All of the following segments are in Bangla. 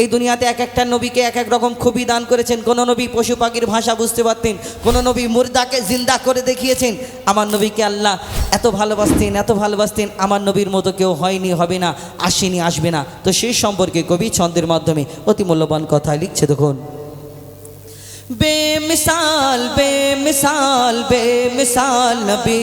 এই দুনিয়াতে এক একটা নবীকে এক এক রকম খুবই দান করেছেন। কোনো নবী পশু পাখির ভাষা বুঝতে পারতেন, কোনো নবী মুর্দাকে জিন্দা করে দেখিয়েছেন। আমার নবীকে আল্লাহ এত ভালোবাসতেন এত ভালোবাসতেন, আমার নবীর মতো কেউ হয়নি, হবে না, আসেনি, আসবে না। তো সেই সম্পর্কে কবি ছন্দের মাধ্যমে অতি মূল্যবান কথা লিখছে দেখুন। বেমিসাল বেমিসাল বেমিসাল নবী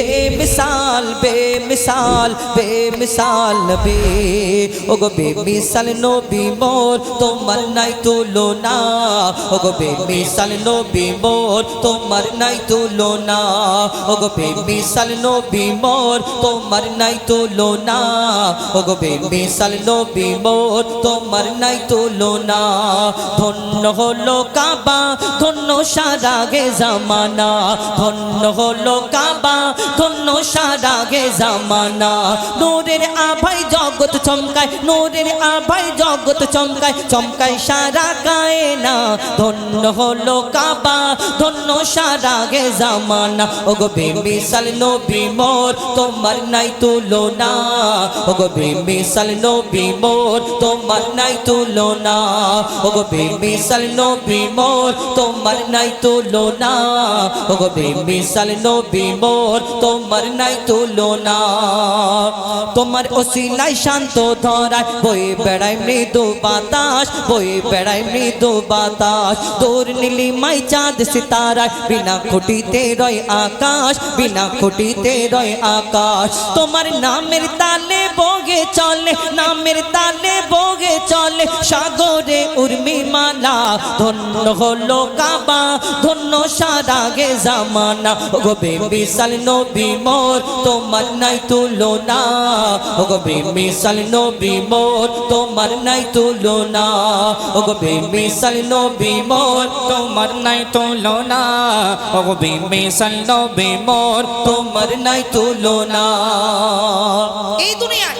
বেমিসাল বেমিসাল বেমিসাল নবী ওগো বেমিসাল নবী মোর তোমার নাই তুলনা ওগো বেমিসাল নবী মোর তোমার নাই তুলনা ওগো বেমিসাল নবী মোর তোমার নাই তুলনা ওগো বেমিসাল নবী মোর তোমার নাই তুলনা ধন্য হলো কাবা ধন্য সারা গে জামানা ধন্য হলো কাবা ধন্য সারা গে জামানা। নূরের আভাই জগৎ চমকায়, নূরের আভাই জগৎ চমকায় চমকায় সারা গায়ে না। ধন্য হলো কাবা, ধন্য সারা গে জামানা। ওগো বেমিসাল নবী মোর, তোমার নাই তুলনা। ওগো বেমিসাল নবী মোর, তোমার নাই তুলনা। ওগো বেমিসাল নবী মোর, তোমার নাই তুলনা। ওগো বেমিসাল নবী মোর, তোমার নাই তুলনা। তোমার ওসিলাই শান্ত ধরায়, বই বেড়ায় মৃদু বাতাস, বই বেড়ায় মৃদু বাতাস। তোর নীলিমাই চাঁদ সিতারায়, বিনা খুঁটিতে রয় আকাশ, বিনা খুঁটিতে রয় আকাশ। তোমার নামের তালে বগে চলে, নামের তালে বগে চলে, সাগরে উর্মি মালা, ধন্য হলো কাবা, ধন্য সারা গে জামানা। গো বিশাল নবী মোর, তোমার নাই তুলনা। গো বিশাল নবী মোর, তোমার নাই তুলনা। গো বিশাল নবী মোর, তোমার নাই তুলনা। ও বিমিসাল নবী মোর, তোমার নাই তুলনা। এই দুনিয়ায়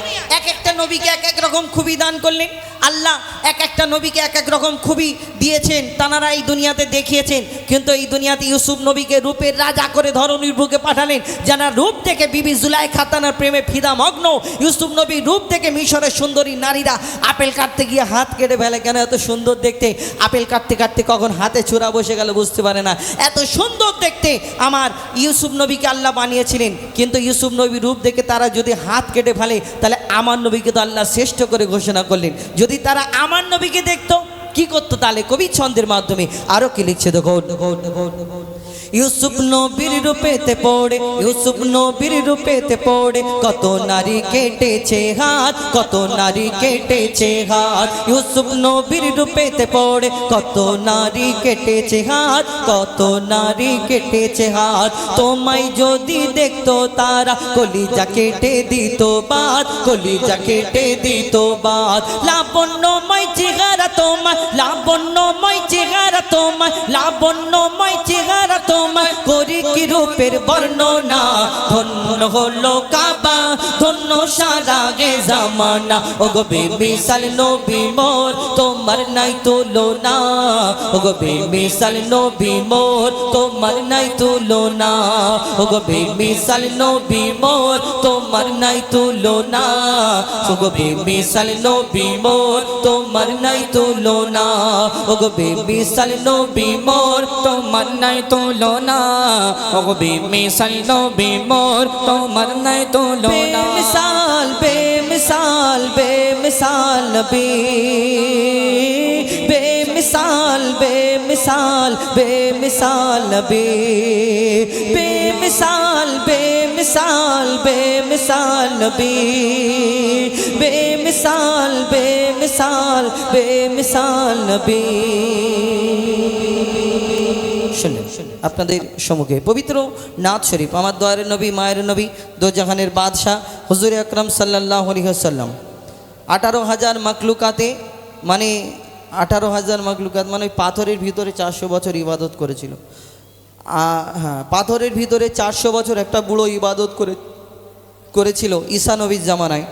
নবীকে এক এক রকম খুবই দান করলেন। আল্লাহ এক একটা নবীকে এক এক রকম খুবই দিয়েছেন তানারা এই দুনিয়াতে দেখিয়েছেন। কিন্তু এই দুনিয়াতে ইউসুফ নবীকে রূপের রাজা করে ধরনীর বুকে পাঠালেন, যারা রূপ থেকে বিবি জুলাই খাতানার প্রেমে ফিদা মগ্ন। ইউসুফ নবী রূপ থেকে মিশরের সুন্দরী নারীরা আপেল কাটতে গিয়ে হাত কেটে ফেলে, কেন এত সুন্দর দেখতে? আপেল কাটতে কাটতে কখন হাতে চূড়া বসে গেল বুঝতে পারে না। এত সুন্দর দেখতে আমার ইউসুফ নবীকে আল্লাহ বানিয়েছিলেন, কিন্তু ইউসুফ নবী রূপ দেখে তারা যদি হাত কেটে ফেলে, তাহলে আমার নবীকে তো আল্লাহ শ্রেষ্ঠ করে ঘোষণা করলেন। যদি তারা আমার নবীকে দেখত, কি করতো তাহলে? কবি ছন্দের মাধ্যমে। আরও কি লিখছে? দেখো ইউসুফ নবীর রূপেতে পড়ে, ইউসুফ নবীর রূপেতে পড়ে, কত নারী কেটেছে হাত, কত নারী কেটেছে হাত। ইউসুফ নবীর রূপেতে পড়ে, কত নারী কেটেছে হাত, কত নারী কেটেছে হাত। তোমায় যদি দেখতো তারা, কলিজা কেটে দিত বাদ কলিজা কেটে দিত বাদ লাবণ্যময় চেহারা তোমার লাবণ্যময় চেহারা তোমার লাবণ্যময় চেহারা তোমার করি কি রূপের বর্ণনা, ধন্য হলো কাবা, ধন্য সারা গে জামানা। ও গো বিশাল নবী মোর, তোমার নাই তুলনা। ও গো বিশাল নবী মোর, তোমার নাই তুলনা। ও গো বিশাল নবী মোর, তোমার নাই তুলনা। ও গো বিশাল নবী মোর, তোমার নাই তুলনা। ও গো বিশাল নবী মোর, তোমার নাই তুলনা। ও বিমিসাল নবী মোর তোমার নাই তুলনা বেমিসাল বেমিসাল বেমিসাল নবী বেমিসাল বেমিসাল বেমিসাল নবী বেমিসাল বেমিসাল বেমিসাল নবী বেমিসাল বেমিসাল বেমিসাল নবী শুনলেন আপনাদের সম্মুখে। পবিত্র নাথ শরীফ, আমার দোয়ারের নবী, মায়ের নবী দোজাহানের বাদশাহ, হুজুর আকরম সাল্লাহ আলহিহাসাল্লাম আঠারো হাজার মাকলুকাতে মানে আঠারো হাজার মাকলুকাত মানে ওই পাথরের ভিতরে চারশো বছর ইবাদত করেছিল। হ্যাঁ পাথরের ভিতরে চারশো বছর একটা বুড়ো ইবাদত করে, করেছিল ঈসা নবীর জামানায়।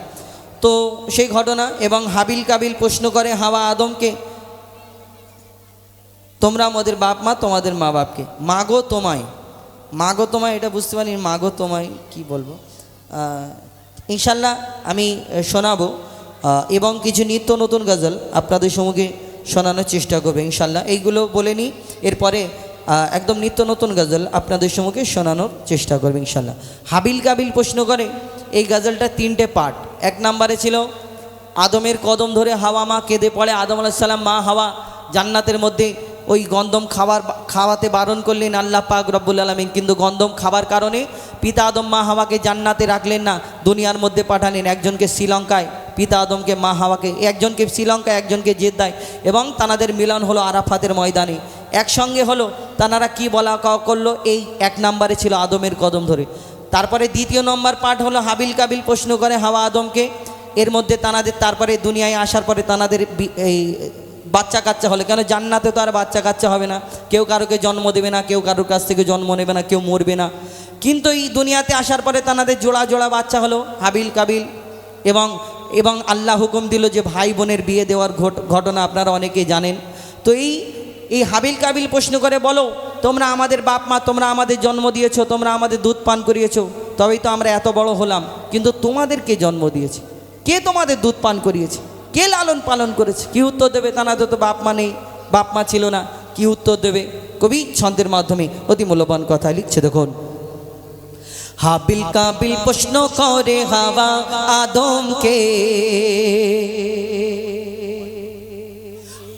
তো সেই ঘটনা এবং হাবিল কাবিল প্রশ্ন করে হাওয়া আদমকে তোমরা আমাদের বাপ মা তোমাদের মা বাপকে। মাগো তোমায়। মাগো তোমায়, এটা বুঝতে পারি মাগো তোমায় কি বলব? ইনশাল্লাহ আমি শোনাবো এবং কিছু নিত্য নতুন গজল আপনাদের সম্মুখে শোনানোর চেষ্টা করবে, ইনশাল্লাহ। এইগুলো বলে নিই, এরপরে একদম নিত্য নতুন গজল আপনাদের সম্মুখে শোনানোর চেষ্টা করবে, ইনশাল্লাহ। হাবিল কাবিল প্রশ্ন করে, এই গজলটা তিনটে পার্ট। এক নম্বরে ছিল, আদমের কদম ধরে হাওয়া মা কেঁদে পড়ে। আদম আলাইসাল্লাম মা হাওয়া জান্নাতের মধ্যে ওই গন্দম খাবার খাওয়াতে বারণ করলেন আল্লাহ পাক রব্বুল আলমিন। কিন্তু গন্দম খাবার কারণে পিতা আদম মা হাওয়াকে জান্নাতে রাখলেন না, দুনিয়ার মধ্যে পাঠালেন একজনকে শ্রীলঙ্কায়, পিতা আদমকে মা হাওয়াকে, একজনকে শ্রীলঙ্কায় একজনকে জেদ্দায় এবং তানাদের মিলন হলো আরাফাতের ময়দানে। একসঙ্গে হলো তানারা কি বলা করল, এই এক নম্বরে ছিল আদমের কদম ধরে। তারপরে দ্বিতীয় নম্বর পাঠ হলো হাবিল কাবিল প্রশ্ন করে হাওয়া আদমকে। এর মধ্যে তানাদের, তারপরে দুনিয়ায় আসার পরে তানাদের এই বাচ্চা কাচ্চা হলে, কেন জান্নাতে তো আর বাচ্চা কাচ্চা হবে না? কেউ কারোকে জন্ম দেবে না, কেউ কারোর কাছ থেকে জন্ম নেবে না, কেউ মরবে না। কিন্তু এই দুনিয়াতে আসার পরে তানাদের জোড়া জোড়া বাচ্চা হলো, হাবিল কাবিল। এবং এবং আল্লাহ হুকুম দিল যে ভাই বোনের বিয়ে দেওয়ার ঘট- ঘটনা আপনারা অনেকেই জানেন। তো এই এই হাবিল কাবিল প্রশ্ন করে বলো, তোমরা আমাদের বাপ মা, তোমরা আমাদের জন্ম দিয়েছ, তোমরা আমাদের দুধ পান করিয়েছো, তবেই তো আমরা এত বড় হলাম। কিন্তু তোমাদেরকে জন্ম দিয়েছে? কে তোমাদের দুধ পান করিয়েছে? কে লালন পালন করেছে? কি উত্তর দেবে? তানাদের তো বাপ মা নেই, বাপ মা ছিল না। কি উত্তর দেবে? কবি ছন্দের মাধ্যমে অতি মূল্যবান কথা লিখছে, দেখুন। হাবিল কাবিল প্রশ্ন করে হাওয়া আদমকে।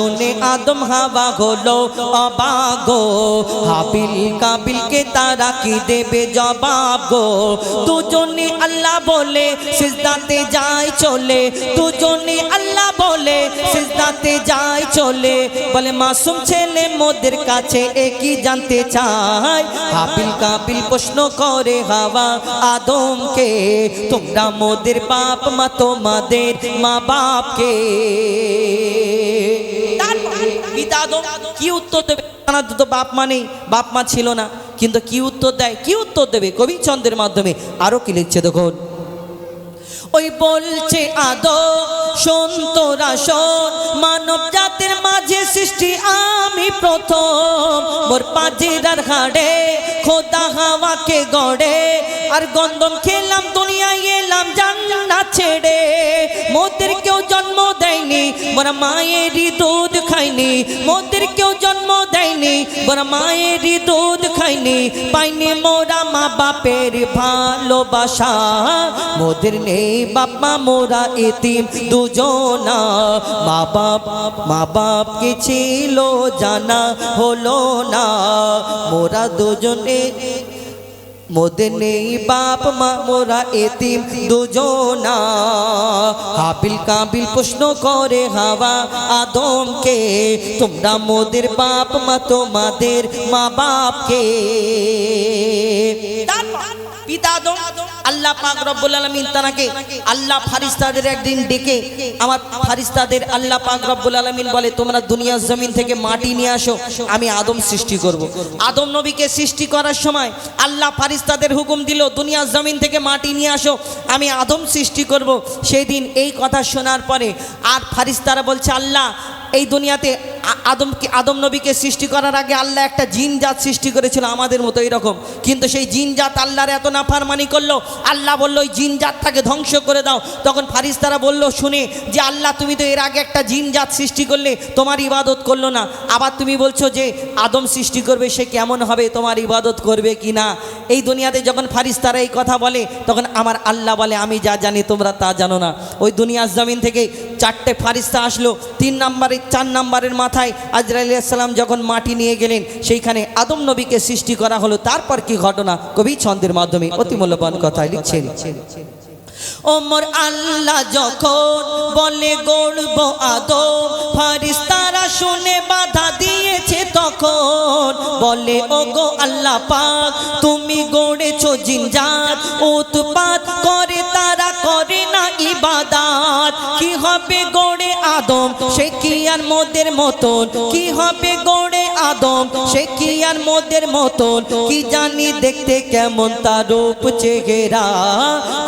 শুনে আদম হাওয়া হলো অবাগো হাবিল কাবিলকে তারা কি দেবে জবাব গো? দুজনে আল্লাহ বলে, সিজদাতে যায় চলে। দুজনে আল্লাহ বলে, সিজদাতে যায় চলে। বলে, মাসুম ছেলে মোদের কাছে একই জানতে চায়? হাবিল কাবিল প্রশ্ন করে হাওয়া আদমকে, তোমরা মোদের বাপ মা তোমাদের মা বাপকে। পিতা আদম, কি উত্তর দেবে? তারা তো বাপ মা নেই, বাপ মা ছিল না, কিন্তু কি উত্তর দেয়? কি উত্তর দেবে? কবি চন্দ্রের মাধ্যমে আরও কি লিখছে দেখুন? ওই বলছে আদো শোন মানব জাতির মাঝে সৃষ্টি আমি প্রথম। মোর পাজিরার হাড়ে খোদা হাওয়াকে গড়ে, আর গন্ধম খেলাম, দুনিয়ায় এলাম জান্নাত ছেড়ে। মোদের কেউ জন্ম দেয়নি, মোরা মায়েরই দুধ খাইনি, মোদের কেউ জন্ম দেয়নি মোরা মায়েরই দুধ খাইনি, পাইনি মোরা মা বাপের ভালোবাসা। মোদের নেই বাপমা মোরা এতিম দুজনা। মা বাপ, মা বাপকে ছিল জানা হলো না। মোরা দুজনে মোদের নেই বাপ মা, মোরা এতিম দুজনা। হাবিল কাবিল প্রশ্ন করে, হাওয়া আদমকে, তোমরা মোদের বাপ মা, তোমাদের মা বাপকে পিতা আদম আল্লাহ পাক রব্বুল আলামিন তানাকে আল্লাহ ফারিস্তাদের একদিন ডেকে আমার ফারিস্তাদের আল্লাহ পাক রব্বুল আলামিন বলে, তোমরা দুনিয়ার জমিন থেকে মাটি নিয়ে আসো, আমি আদম সৃষ্টি করব। আদম নবীকে সৃষ্টি করার সময় আল্লাহ ফারিস্তাদের হুকুম দিল, দুনিয়ার জমিন থেকে মাটি নিয়ে আসো, আমি আদম সৃষ্টি করব। সেই দিন এই কথা শোনার পরে আর ফারিস্তারা বলছে, আল্লাহ, এই দুনিয়াতে আদমকে আদম নবীকে সৃষ্টি করার আগে আল্লাহ একটা জিন জাত সৃষ্টি করেছিল, আমাদের মতো এরকম। কিন্তু সেই জিন জাত আল্লাহর এত নাফারমানি করল, আল্লাহ বলল, ওই জিন জাতটাকে ধ্বংস করে দাও। তখন ফারিস্তারা বলল, শুনে, যে আল্লাহ, তুমি তো এর আগে একটা জিন জাত সৃষ্টি করলে, তোমার ইবাদত করল না। আবার তুমি বলছো যে, আদম সৃষ্টি করবে, সে কেমন হবে, তোমার ইবাদত করবে কি না? এই দুনিয়াতে যখন ফারিস্তারা এই কথা বলে, তখন আমার আল্লাহ বলে, আমি যা জানি, তোমরা তা জানো না। ওই দুনিয়ার জমিন থেকে চারটে ফারিস্তা আসলো, তিন নাম্বারে, চার নাম্বারের মাথায় আজরাইল সালাম যখন মাটি নিয়ে গেলেন, সেইখানে আদম নবীকে সৃষ্টি করা হলো। তারপর কি ঘটনা? কবি ছন্দের মাধ্যমে অতি মূল্যবান কথায় লিখছেন। ওমর আল্লাহ যখন বলে, গড়ব আদম ফারিস্তারা শুনে বাধা দিয়েছে তখন। বলে ও গো আল্লাহ পাক, তুমি গড়েছো জিনজাত। উৎপাত করে তারা করে ইবাদাত কি হবে গড়ে আদম? সে কি আর মোদের মতন? কি হবে গড়ে আদম, সে কি আর মোদের মতন? কি জানি দেখতে কেমন তার রূপ চেহারা।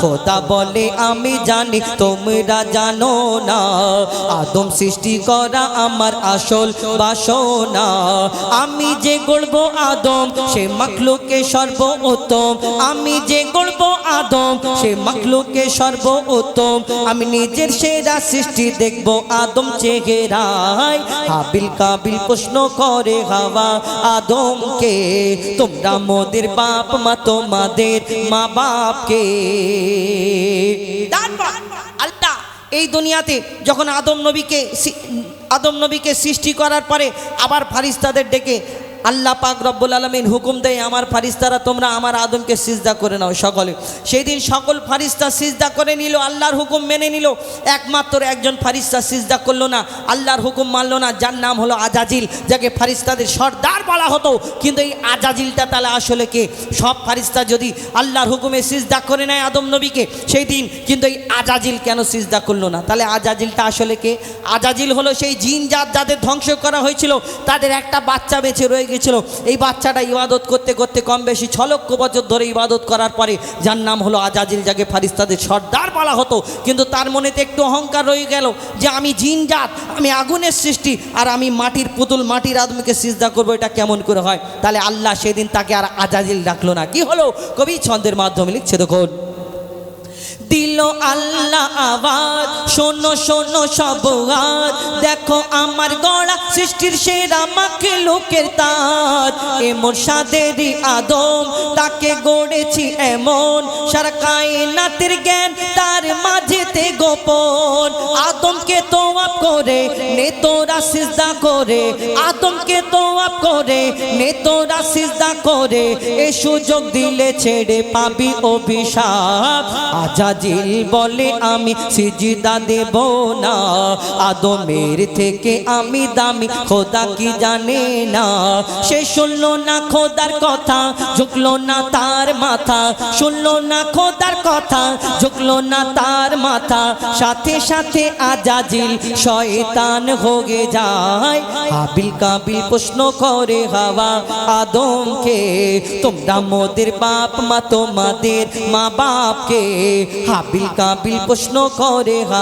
খোদা বলে, আমি জানি তোমরা জানো না। আদম সৃষ্টি করা আমার আসল বাসনা। আমি যে গড়ব আদম, সে মাখলুকে সর্ব উত্তম আমি যে গড়ব আদম, সে মাখলুকে সর্ব উত্তম আমি নিজের সেরা সৃষ্টি দেখব আদম চেহারায়। হাবিল কাবিল প্রশ্ন করে হাওয়া আদমকে, তোমরা মোদের বাপ মা, তোমাদের মা বাপকে। আল্লাহ এই দুনিয়াতে যখন আদম নবীকে আদম নবীকে সৃষ্টি করার পরে আবার ফারিস্তাদের ডেকে আল্লাহ পাক রব্বুল আলমিন হুকুম দেয়, আমার ফারিস্তারা তোমরা আমার আদমকে সিজদা করে নাও সকলে। সেই দিন সকল ফারিস্তা সিজদা করে নিল, আল্লাহর হুকুম মেনে নিল। একমাত্র একজন ফারিস্তা সিজদা করল না, আল্লাহর হুকুম মানলো না। যার নাম হলো আজাজিল, যাকে ফারিস্তাদের সর্দার বলা হতো। কিন্তু এই আজাজিলটা তাহলে আসলে কে? সব ফারিস্তা যদি আল্লাহর হুকুমে সিজদা করে নেয় আদম নবীকে, সেই দিন কিন্তু এই আজাজিল কেন সিজদা করল না? তাহলে আজাজিলটা আসলে কে? আজাজিল হলো সেই জিন জাত যাদের ধ্বংস করা হয়েছিল, তাদের একটা বাচ্চা বেঁচে রয়ে গেছিল এই বাচ্চাটা ইবাদত করতে করতে কম বেশি ছ লক্ষ বছর ধরে ইবাদত করার পরে যার নাম হলো আজাজিল, যাকে ফারিস্তাদের সর্দার বলা হতো। কিন্তু তার মনেতে একটু অহংকার রয়ে গেল যে আমি জিন জাত, আমি আগুনের সৃষ্টি আর আমি মাটির পুতুল, মাটির আদমিকে সিজদা করব, এটা কেমন করে হয়? তাহলে আল্লাহ সেদিন তাকে আর আজাজিল ডাকলো না। কি হলো? কবি ছন্দের মাধ্যমে লিখছে, দেখুন। দিল আল্লাহ আওয়াজ শোনো শোনো সব আজ দেখো আমার গড়া সৃষ্টির সেরা মাকে লোকের তাজ এ মোরসাদেরই আদম, তাকে গড়েছি এমন। সারা কায়নাতের জ্ঞান তার মাঝেতে গোপন। আদমকে তো আপ করে নে তোরা সিজদা করে। আদমকে তো আপ করে নে তোরা সিজদা করে। এ সুযোগ দিলে ছেড়ে পাবি অভিশাপ। আজাজিল বলে, আমি সিজিদা দেব না। আদমের থেকে আমি দামি, খোদা কি জানে না। সে শুনলো না খোদার কথা, ঝুঁকলো না তার মাথা। শুনলো না খোদার কথা, ঝুঁকলো না তার মাথা। সাথে সাথে আজাজিল শয়তান হয়ে যায়। হাবিল কাবিল প্রশ্ন করে হাওয়া আদমকে, তোমরা মোদের বাপ মা, তোমাদের মা বাপকে হাবিল কাবিল প্রশ্ন করে হাওয়া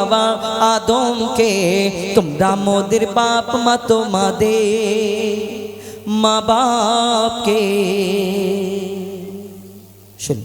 হাওয়া আদমকে তোমরা মোদের বাপ মা তোমাদের মা বাপকে শুন